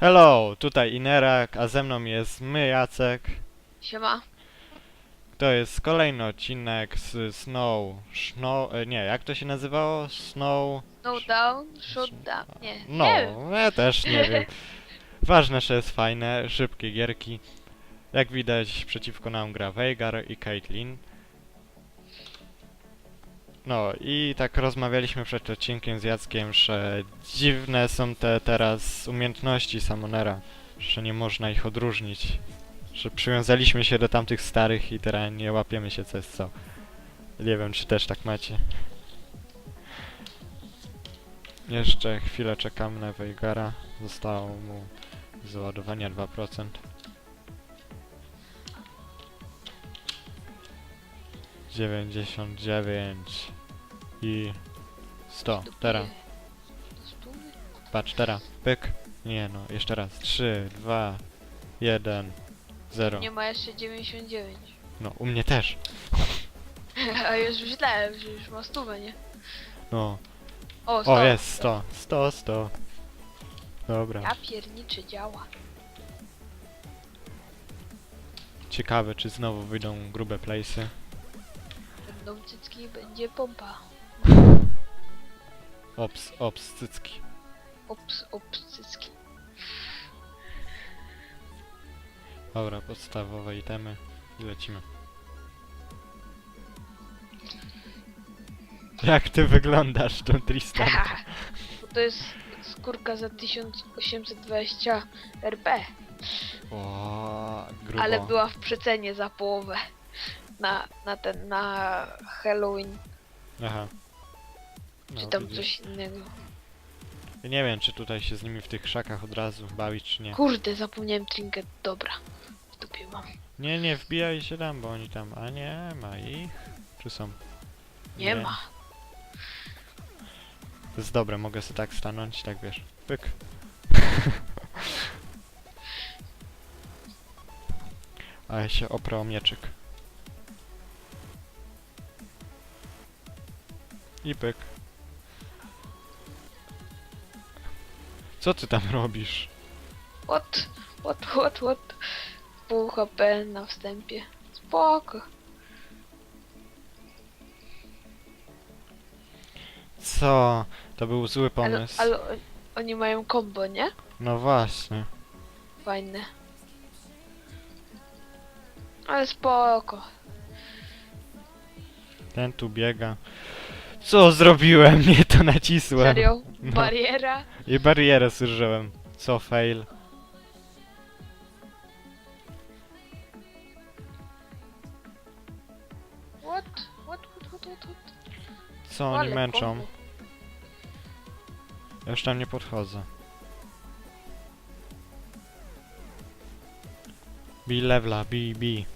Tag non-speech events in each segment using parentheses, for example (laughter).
Hello, tutaj Inerak, a ze mną jest my, Jacek. Siema. To jest kolejny odcinek z Snow... Snow... e, Nie, jak to się nazywało? Snow... No down, shut down. Nie. No, Nie wiem. ja też nie wiem. Ważne, że jest fajne, szybkie gierki. Jak widać, przeciwko nam gra Veigar i Caitlyn. No i tak rozmawialiśmy przed odcinkiem z Jackiem, że dziwne są te teraz umiejętności Summonera, że nie można ich odróżnić. Że przywiązaliśmy się do tamtych starych i teraz nie łapiemy się co jest co. Nie wiem, czy też tak macie. Jeszcze chwilę czekamy na Veigara. Zostało mu załadowania 2%. Dziewięćdziesiąt dziewięć i sto. Teraz, Stój. patrz, teraz. Pyk. Nie no, jeszcze raz. Trzy, dwa, jeden, zero. Nie ma jeszcze 99. No, u mnie też. (laughs) A już źle, że już ma stówę, nie? No. O, O, sto. jest, sto. Sto, sto. Dobra. Ja pierniczy działa. Ciekawe, czy znowu wyjdą grube place'y. Będą cycki będzie pompa. Ops, ops, cycki. Ops, ops, cycki. Dobra, podstawowe itemy i lecimy. Jak ty wyglądasz, tą Tristan? Bo (laughs) to jest skórka za 1820 RP. O, grubo. Ale była w przecenie za połowę. Na, na ten, na Halloween. Aha. No, Czy tam widzisz. coś innego. Ja Nie wiem, czy tutaj się z nimi w tych krzakach od razu bawić, czy nie. Kurde, zapomniałem trinket. Dobra. W dupie mam. Nie, nie, wbijaj się tam, bo oni tam... A nie, ma ich? Czy są? Nie, ma. To jest dobre, mogę sobie tak stanąć, tak wiesz. Pyk. (laughs) A ja się oprę o mieczyk. I pyk. Co ty tam robisz? What? What, what, what? Pół HP na wstępie. Spoko. Co? To był zły Ale, pomysł. ale oni mają combo, nie? No właśnie. Fajne. Ale spoko. Ten tu biega. Co zrobiłem? Nie to nacisłem. Serio? No. Bariera? I barierę zużyłem. Co fail? What? What, what, what, what, what? Co oni Ale męczą? Ja już tam nie podchodzę. Bij levela, bij, bij.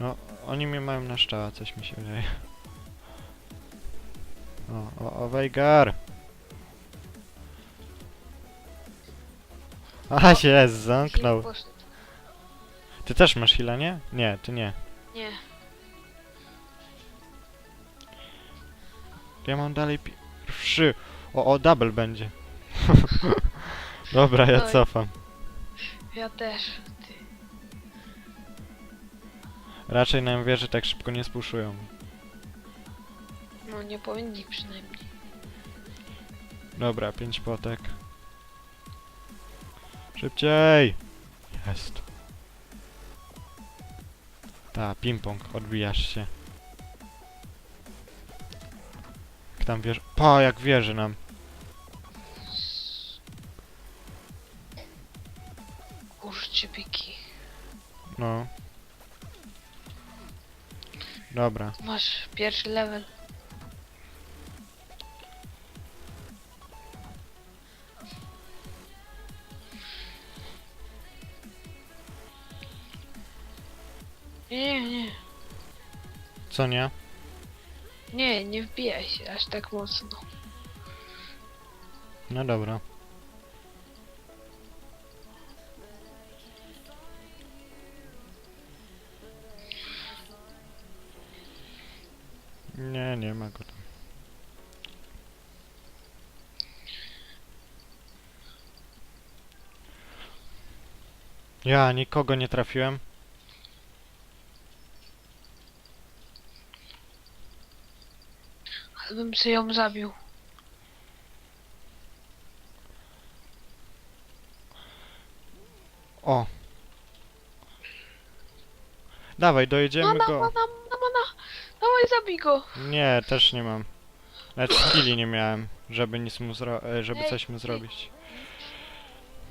No, oni mnie mają na szczała, coś mi się wydaje. O, o, o, Veigar! A się zamknął. Poszedł. Ty też masz heal'a, nie? Nie, ty nie. Nie. Ja mam dalej pierwszy. O, o, double będzie. (laughs) Dobra, ja Oj. cofam. Ja też. Raczej nam wieży tak szybko nie spuszują. No nie powinni przynajmniej. Dobra, pięć potek. Szybciej! Jest. Ta, ping-pong, odbijasz się. Jak tam wierzy... Pa, jak wierzy nam. Dobra. Masz pierwszy level. Nie, nie, Co nie? nie, nie wbijaj się aż tak mocno. No dobra. Nie ma go tam. Ja nikogo nie trafiłem. Bym sobie ją zabił. O! Dawaj, dojedziemy Mana, go. mana. Dawaj, zabij go. Nie, też nie mam. Nawet skilli nie miałem, żeby nic mu zro... e, żeby coś mu zrobić.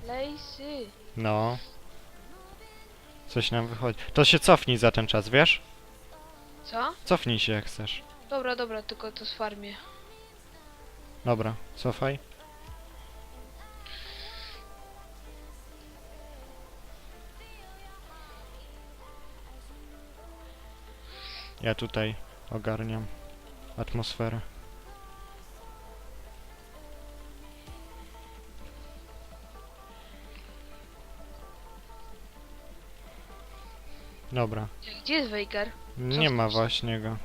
Lejsy. No. Coś nam wychodzi. To się cofnij za ten czas, wiesz? Co? Cofnij się jak chcesz. Dobra, dobra, tylko to z farmie. Dobra, cofaj. Ja tutaj ogarniam atmosferę. Dobra, Gdzie jest Veigar? nie ma właśnie go.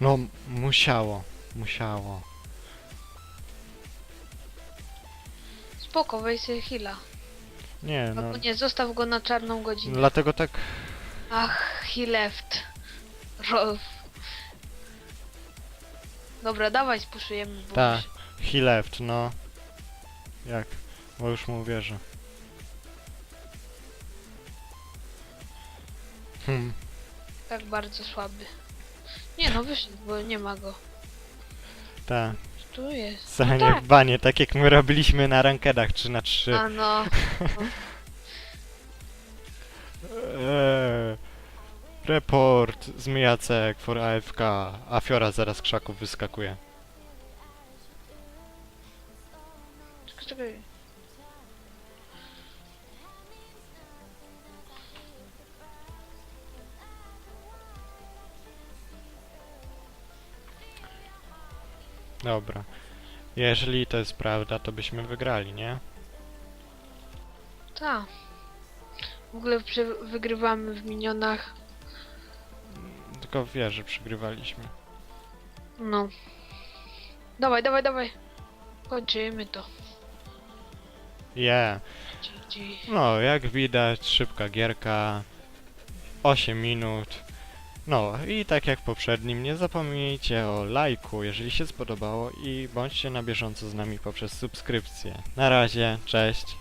No, musiało, musiało. Spoko, weź sobie heala. Nie, no. Albo nie, zostaw go na czarną godzinę. Dlatego tak. Ach, he left. Rolf. Dobra, dawaj spuszujemy. bo Tak. już- He left, no. Jak? Bo już mu uwierzę. Hmm. Tak bardzo słaby. Nie no, wyszedł, bo nie ma go. Tak. Tu jest. Sanie no tak. tak jak my robiliśmy na rankedach 3 na 3 A no. Eee, (laughs) report, zmyjacek for AFK, a Fiora zaraz z krzaków wyskakuje. Czekaj, czekaj. Dobra. Jeżeli to jest prawda, to byśmy wygrali, nie? Tak. W ogóle przy, wygrywamy w minionach. Tylko wiesz, że przegrywaliśmy. No. Dawaj, dawaj, dawaj. Kończymy to. Yeah. GG. No, jak widać, szybka gierka. 8 minut. No i tak jak poprzednim, nie zapomnijcie o lajku, jeżeli się spodobało i bądźcie na bieżąco z nami poprzez subskrypcję. Na razie, cześć.